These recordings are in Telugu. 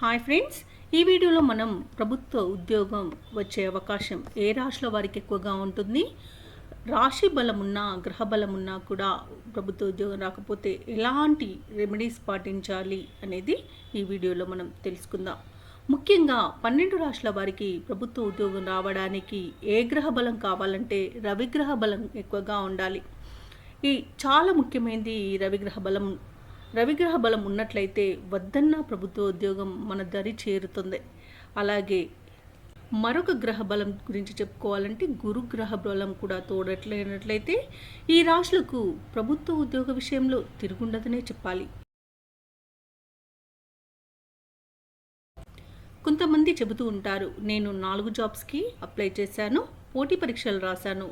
హాయ్ ఫ్రెండ్స్ ఈ వీడియోలో మనం ప్రభుత్వ ఉద్యోగం వచ్చే అవకాశం ఏ రాశిలో వారికి ఎక్కువగా ఉంటుంది? రాశి బలం ఉన్నా గ్రహ బలం ఉన్నా కూడా ప్రభుత్వ ఉద్యోగం రాకపోతే ఎలాంటి రెమెడీస్ పాటించాలి అనేది ఈ వీడియోలో మనం తెలుసుకుందాం. ముఖ్యంగా పన్నెండు రాష్ట్రాల వారికి ప్రభుత్వ ఉద్యోగం రావడానికి ఏ గ్రహ బలం కావాలంటే రవిగ్రహ బలం ఎక్కువగా ఉండాలి. ఈ చాలా ముఖ్యమైనది ఈ రవిగ్రహ బలం రవిగ్రహ బలం ఉన్నట్లయితే వద్దన్న ప్రభుత్వ ఉద్యోగం మన దరి చేరుతుంది. అలాగే మరొక గ్రహ బలం గురించి చెప్పుకోవాలంటే గురుగ్రహ బలం కూడా తోడట్లేనట్లయితే ఈ రాశులకు ప్రభుత్వ ఉద్యోగ విషయంలో తిరుగుండదనే చెప్పాలి. కొంతమంది చెబుతూ ఉంటారు నేను నాలుగు జాబ్స్కి అప్లై చేశాను పోటీ పరీక్షలు రాశాను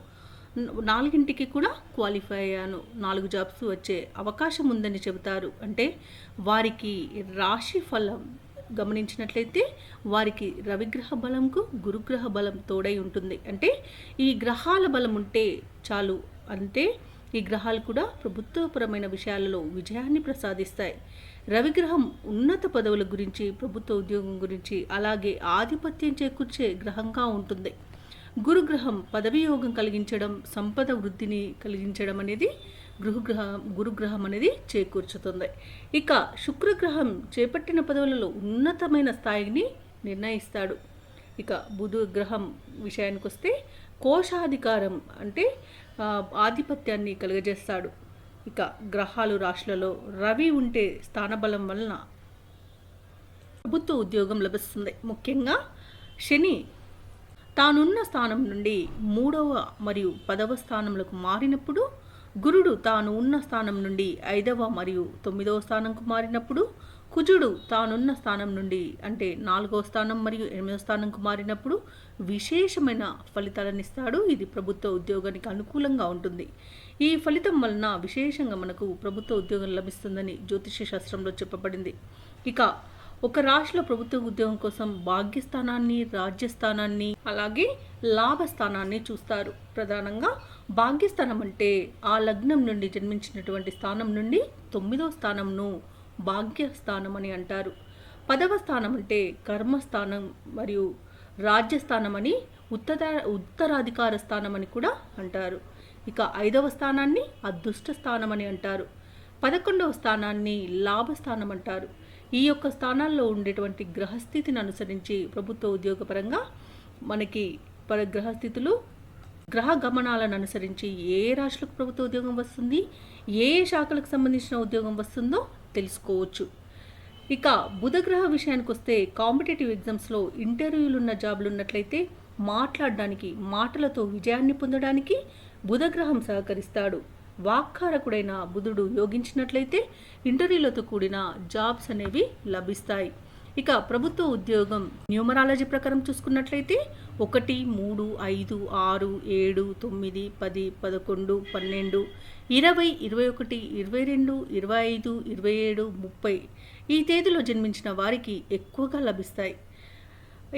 నాలుగింటికి కూడా క్వాలిఫై అయ్యాను. నాలుగు జాబ్స్ వచ్చే అవకాశం ఉందని చెబుతారు. అంటే వారికి రాశి ఫలం గమనించినట్లయితే వారికి రవిగ్రహ బలంకు గురుగ్రహ బలం తోడై ఉంటుంది. అంటే ఈ గ్రహాల బలం ఉంటే చాలు. అంటే ఈ గ్రహాలు కూడా ప్రభుత్వపరమైన విషయాలలో విజయాన్ని ప్రసాదిస్తాయి. రవిగ్రహం ఉన్నత పదవుల గురించి ప్రభుత్వ ఉద్యోగం గురించి అలాగే ఆధిపత్యం చేకూర్చే గ్రహంగా ఉంటుంది. గురుగ్రహం పదవియోగం కలిగించడం సంపద వృద్ధిని కలిగించడం అనేది గృహగ్రహం గురుగ్రహం అనేది చేకూర్చుతుంది. ఇక శుక్రగ్రహం చేపట్టిన పదవులలో ఉన్నతమైన స్థాయిని నిర్ణయిస్తాడు. ఇక బుధు గ్రహం విషయానికి వస్తే కోశాధికారం అంటే ఆధిపత్యాన్ని కలుగజేస్తాడు. ఇక గ్రహాలు రాశులలో రవి ఉంటే స్థానబలం వలన ప్రభుత్వ ఉద్యోగం లభిస్తుంది. ముఖ్యంగా శని తానున్న స్థానం నుండి మూడవ మరియు పదవ స్థానములకు మారినప్పుడు గురుడు తాను ఉన్న స్థానం నుండి ఐదవ మరియు తొమ్మిదవ స్థానంకు మారినప్పుడు కుజుడు తానున్న స్థానం నుండి అంటే నాలుగవ స్థానం మరియు ఎనిమిదవ స్థానంకు మారినప్పుడు విశేషమైన ఫలితాలనిస్తాడు. ఇది ప్రభుత్వ ఉద్యోగానికి అనుకూలంగా ఉంటుంది. ఈ ఫలితం వలన విశేషంగా మనకు ప్రభుత్వ ఉద్యోగం లభిస్తుందని జ్యోతిష శాస్త్రంలో చెప్పబడింది. ఇక ఒక రాశిలో ప్రభుత్వ ఉద్యోగం కోసం భాగ్యస్థానాన్ని రాజ్యస్థానాన్ని అలాగే లాభస్థానాన్ని చూస్తారు. ప్రధానంగా భాగ్యస్థానం అంటే ఆ లగ్నం నుండి జన్మించినటువంటి స్థానం నుండి తొమ్మిదవ స్థానంను భాగ్యస్థానం అని అంటారు. పదవ స్థానం అంటే కర్మస్థానం మరియు రాజ్యస్థానం అని ఉత్తర ఉత్తరాధికార స్థానం అని కూడా అంటారు. ఇక ఐదవ స్థానాన్ని అదృష్ట స్థానం అని అంటారు. పదకొండవ స్థానాన్ని లాభస్థానం అంటారు. ఈ యొక్క స్థానాల్లో ఉండేటువంటి గ్రహస్థితిని అనుసరించి ప్రభుత్వ ఉద్యోగపరంగా మనకి పర గ్రహస్థితులు గ్రహ గమనాలను అనుసరించి ఏ రాష్ట్రాలకు ప్రభుత్వ ఉద్యోగం వస్తుంది ఏ శాఖలకు సంబంధించిన ఉద్యోగం వస్తుందో తెలుసుకోవచ్చు. ఇక బుధగ్రహ విషయానికి వస్తే కాంపిటేటివ్ ఎగ్జామ్స్లో ఇంటర్వ్యూలు ఉన్న జాబులు ఉన్నట్లయితే మాట్లాడడానికి మాటలతో విజయాన్ని పొందడానికి బుధగ్రహం సహకరిస్తాడు. వాక్కారకుడైన బుధుడు యోగించినట్లయితే ఇంటర్వ్యూలతో కూడిన జాబ్స్ అనేవి లభిస్తాయి. ఇక ప్రభుత్వ ఉద్యోగం న్యూమరాలజీ ప్రకారం చూసుకున్నట్లయితే ఒకటి మూడు ఐదు ఆరు ఏడు తొమ్మిది పది పదకొండు పన్నెండు ఇరవై ఇరవై ఒకటి ఇరవై రెండు ఇరవై ఐదు ఇరవై ఏడు ముప్పై ఈ తేదీలో జన్మించిన వారికి ఎక్కువగా లభిస్తాయి.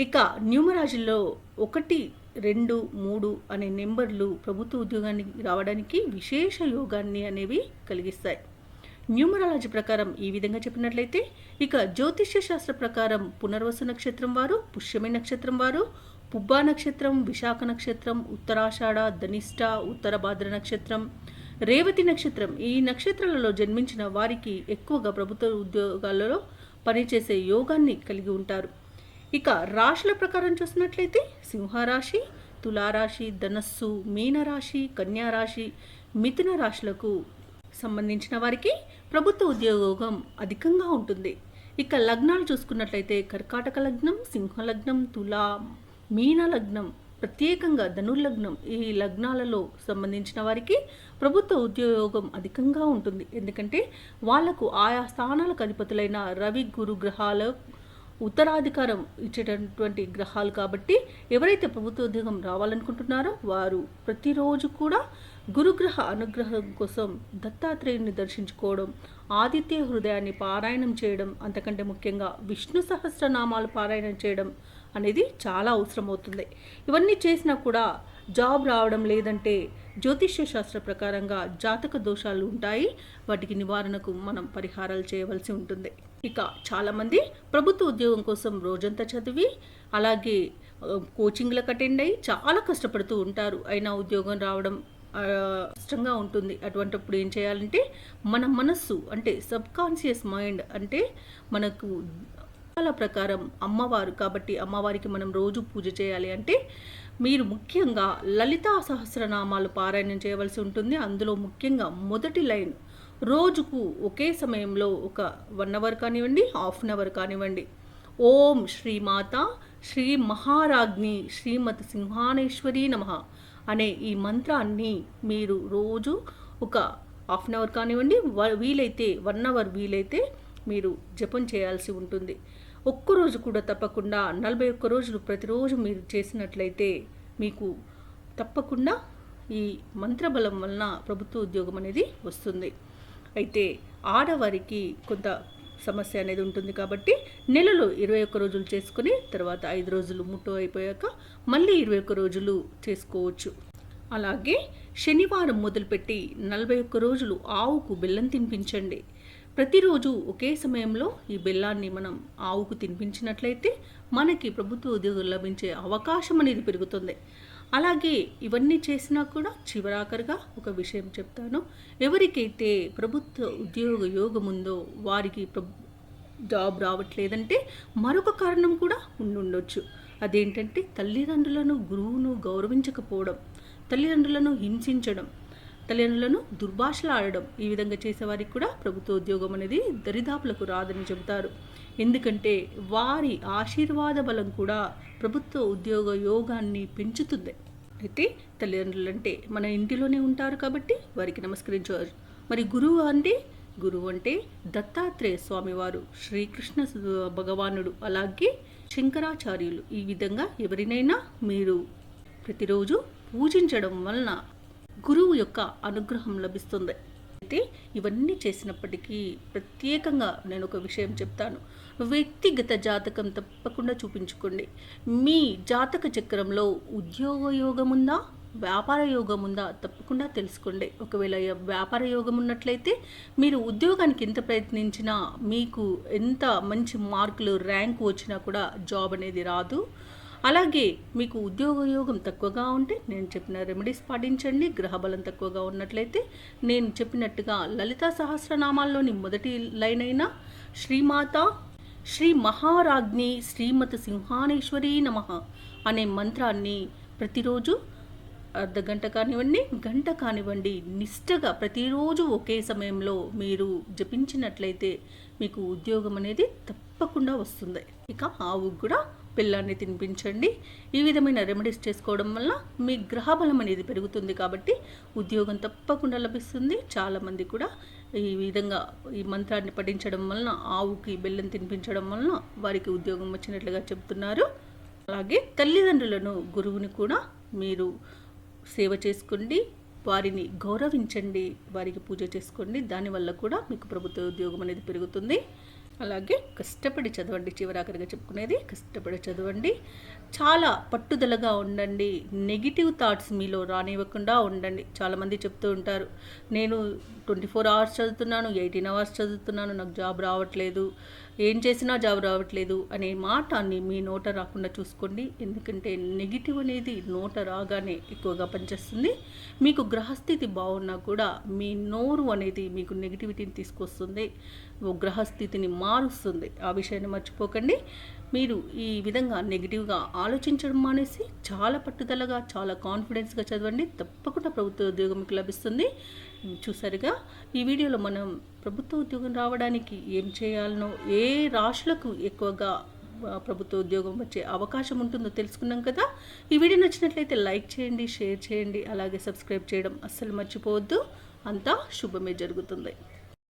ఇక న్యూమరాజీలో ఒకటి రెండు మూడు అనే నెంబర్లు ప్రభుత్వ ఉద్యోగానికి రావడానికి విశేష యోగాన్ని అనేవి కలిగిస్తాయి. న్యూమరాలజీ ప్రకారం ఈ విధంగా చెప్పినట్లయితే ఇక జ్యోతిష్య శాస్త్ర ప్రకారం పునర్వసు నక్షత్రం వారు పుష్యమి నక్షత్రం వారు పుబ్బా నక్షత్రం విశాఖ నక్షత్రం ఉత్తరాషాఢ ధనిష్ట ఉత్తర భాద్ర నక్షత్రం రేవతి నక్షత్రం ఈ నక్షత్రాలలో జన్మించిన వారికి ఎక్కువగా ప్రభుత్వ ఉద్యోగాలలో పనిచేసే యోగాన్ని కలిగి ఉంటారు. ఇక రాశుల ప్రకారం చూసినట్లయితే సింహరాశి తులారాశి ధనస్సు మీనరాశి కన్యారాశి మిథున రాశులకు సంబంధించిన వారికి ప్రభుత్వ ఉద్యోగం అధికంగా ఉంటుంది. ఇక లగ్నాలు చూసుకున్నట్లయితే కర్కాటక లగ్నం సింహ లగ్నం తులా మీన లగ్నం ప్రత్యేకంగా ధనుర్లగ్నం ఈ లగ్నాలలో సంబంధించిన వారికి ప్రభుత్వ ఉద్యోగం అధికంగా ఉంటుంది. ఎందుకంటే వాళ్ళకు ఆయా స్థానాలకు అధిపతులైన రవి గురు గ్రహాల ఉత్తరాధికారం ఇచ్చేటటువంటి గ్రహాలు కాబట్టి ఎవరైతే ప్రభుత్వ ఉద్యోగం రావాలనుకుంటున్నారో వారు ప్రతిరోజు కూడా గురుగ్రహ అనుగ్రహం కోసం దత్తాత్రేయుని దర్శించుకోవడం ఆదిత్య హృదయాన్ని పారాయణం చేయడం అంతకంటే ముఖ్యంగా విష్ణు సహస్రనామాలు పారాయణం చేయడం అనేది చాలా అవసరమవుతుంది. ఇవన్నీ చేసినా కూడా జాబ్ రావడం లేదంటే జ్యోతిష్య శాస్త్ర ప్రకారంగా జాతక దోషాలు ఉంటాయి. వాటికి నివారణకు మనం పరిహారాలు చేయవలసి ఉంటుంది. ఇక చాలామంది ప్రభుత్వ ఉద్యోగం కోసం రోజంతా చదివి అలాగే కోచింగ్లకు అటెండ్ అయ్యి చాలా కష్టపడుతూ ఉంటారు. అయినా ఉద్యోగం రావడం కష్టంగా ఉంటుంది. అటువంటిప్పుడు ఏం చేయాలంటే మన మనస్సు అంటే సబ్ కాన్షియస్ మైండ్ అంటే మనకు ప్రకారం అమ్మవారు కాబట్టి అమ్మవారికి మనం రోజు పూజ చేయాలి అంటే మీరు ముఖ్యంగా లలితా సహస్రనామాలు పారాయణం చేయవలసి ఉంటుంది. అందులో ముఖ్యంగా మొదటి లైన్ రోజుకు ఒకే సమయంలో ఒక వన్ అవర్ కానివ్వండి హాఫ్ అన్ అవర్ కానివ్వండి. ఓం శ్రీమాత శ్రీ మహారాజ్ని శ్రీమతి సింహానేశ్వరి నమ అనే ఈ మంత్రాన్ని మీరు రోజు ఒక హాఫ్ అన్ అవర్ కానివ్వండి వ- వీలైతే వన్ అవర్ వీలైతే మీరు జపం చేయాల్సి ఉంటుంది. ఒక్కరోజు కూడా తప్పకుండా నలభై ఒక్క రోజులు ప్రతిరోజు మీరు చేసినట్లయితే మీకు తప్పకుండా ఈ మంత్రబలం వలన ప్రభుత్వ ఉద్యోగం అనేది వస్తుంది. అయితే ఆడవారికి కొంత సమస్య అనేది ఉంటుంది కాబట్టి నెలలో ఇరవై ఒక్క రోజులు చేసుకుని తర్వాత ఐదు రోజులు ముట్టు అయిపోయాక మళ్ళీ ఇరవై ఒక్క రోజులు చేసుకోవచ్చు. అలాగే శనివారం మొదలుపెట్టి నలభై ఒక్క రోజులు ఆవుకు బెల్లం తినిపించండి. ప్రతిరోజు ఒకే సమయంలో ఈ బెల్లాన్ని మనం ఆవుకు తినిపించినట్లయితే మనకి ప్రభుత్వ ఉద్యోగం లభించే అవకాశం అనేది పెరుగుతుంది. అలాగే ఇవన్నీ చేసినా కూడా చివరాఖరిగా ఒక విషయం చెప్తాను. ఎవరికైతే ప్రభుత్వ ఉద్యోగ యోగం ఉందో వారికి జాబ్ రావట్లేదంటే మరొక కారణం కూడా ఉండుండొచ్చు. అదేంటంటే తల్లిదండ్రులను గురువును గౌరవించకపోవడం తల్లిదండ్రులను హింసించడం తల్లిదండ్రులను దుర్భాషలాడడం ఈ విధంగా చేసేవారికి కూడా ప్రభుత్వ ఉద్యోగం అనేది దరిదాపులకు రాదని చెబుతారు. ఎందుకంటే వారి ఆశీర్వాద బలం కూడా ప్రభుత్వ ఉద్యోగ యోగాన్ని పెంచుతుంది. అయితే తల్లిదండ్రులు అంటే మన ఇంటిలోనే ఉంటారు కాబట్టి వారికి నమస్కరించవచ్చు. మరి గురువు అంటే గురువు అంటే దత్తాత్రేయ స్వామివారు శ్రీకృష్ణ భగవానుడు. అలాగే శంకరాచార్యులు. ఈ విధంగా ఎవరినైనా మీరు ప్రతిరోజు పూజించడం వలన గురువు యొక్క అనుగ్రహం లభిస్తుంది. అయితే ఇవన్నీ చేసినప్పటికీ ప్రత్యేకంగా నేను ఒక విషయం చెప్తాను. వ్యక్తిగత జాతకం తప్పకుండా చూపించుకోండి. మీ జాతక చక్రంలో ఉద్యోగ యోగం ఉందా వ్యాపార యోగం ఉందా తప్పకుండా తెలుసుకోండి. ఒకవేళ వ్యాపార యోగం ఉన్నట్లయితే మీరు ఉద్యోగానికి ఎంత ప్రయత్నించినా మీకు ఎంత మంచి మార్కులు ర్యాంక్ వచ్చినా కూడా జాబ్ అనేది రాదు. అలాగే మీకు ఉద్యోగ యోగం తక్కువగా ఉంటే నేను చెప్పిన రెమెడీస్ పాటించండి గ్రహబలం తక్కువగా ఉన్నట్లయితే నేను చెప్పినట్టుగా లలితా సహస్రనామాల్లోని మొదటి లైన్ అయిన శ్రీమాత శ్రీ మహారాజ్ఞి శ్రీమతి సింహానేశ్వరి నమ అనే మంత్రాన్ని ప్రతిరోజు అర్ధ గంట కానివ్వండి గంట కానివ్వండి నిష్టగా ప్రతిరోజు ఒకే సమయంలో మీరు జపించినట్లయితే మీకు ఉద్యోగం అనేది తప్పకుండా వస్తుంది. ఇక ఆవుకు కూడా పిల్లాన్ని తినిపించండి. ఈ విధమైన రెమెడీస్ చేసుకోవడం వల్ల మీ గ్రహబలం అనేది పెరుగుతుంది కాబట్టి ఉద్యోగం తప్పకుండా లభిస్తుంది. చాలామంది కూడా ఈ విధంగా ఈ మంత్రాన్ని పఠించడం వలన ఆవుకి బెల్లం తినిపించడం వలన వారికి ఉద్యోగం వచ్చినట్లుగా చెప్తున్నారు. అలాగే తల్లిదండ్రులను గురువుని కూడా మీరు సేవ చేసుకోండి. వారిని గౌరవించండి. వారికి పూజ చేసుకోండి. దానివల్ల కూడా మీకు ప్రభుత్వ ఉద్యోగం అనేది పెరుగుతుంది. అలాగే కష్టపడి చదవండి చివరాఖరిగా చెప్పుకునేది కష్టపడి చదవండి. చాలా పట్టుదలగా ఉండండి. నెగిటివ్ థాట్స్ మీలో రానివ్వకుండా ఉండండి. చాలామంది చెప్తూ ఉంటారు నేను ట్వంటీ ఫోర్ అవర్స్ చదువుతున్నాను ఎయిటీన్ అవర్స్ చదువుతున్నాను నాకు జాబ్ రావట్లేదు. ఏం చేసినా జాబ్ రావట్లేదు అనే మాటాన్ని మీ నోట రాకుండా చూసుకోండి. ఎందుకంటే నెగిటివ్ అనేది నోట రాగానే ఎక్కువగా పనిచేస్తుంది. మీకు గ్రహస్థితి బాగున్నా కూడా మీ నోరు అనేది మీకు నెగిటివిటీని తీసుకొస్తుంది. ఓ గ్రహస్థితిని మారుస్తుంది. ఆ విషయాన్ని మర్చిపోకండి. మీరు ఈ విధంగా నెగిటివ్గా ఆలోచించడం మానేసి చాలా పట్టుదలగా చాలా కాన్ఫిడెన్స్గా చదవండి. తప్పకుండా ప్రభుత్వ ఉద్యోగం మీకు లభిస్తుంది. చూసారుగా ఈ వీడియోలో మనం ప్రభుత్వ ఉద్యోగం రావడానికి ఏం చేయాలనో ఏ రాశులకు ఎక్కువగా ప్రభుత్వ ఉద్యోగం వచ్చే అవకాశం ఉంటుందో తెలుసుకున్నాం కదా. ఈ వీడియో నచ్చినట్లయితే లైక్ చేయండి షేర్ చేయండి అలాగే సబ్స్క్రైబ్ చేయడం అస్సలు మర్చిపోవద్దు. అంతా శుభమే జరుగుతుంది.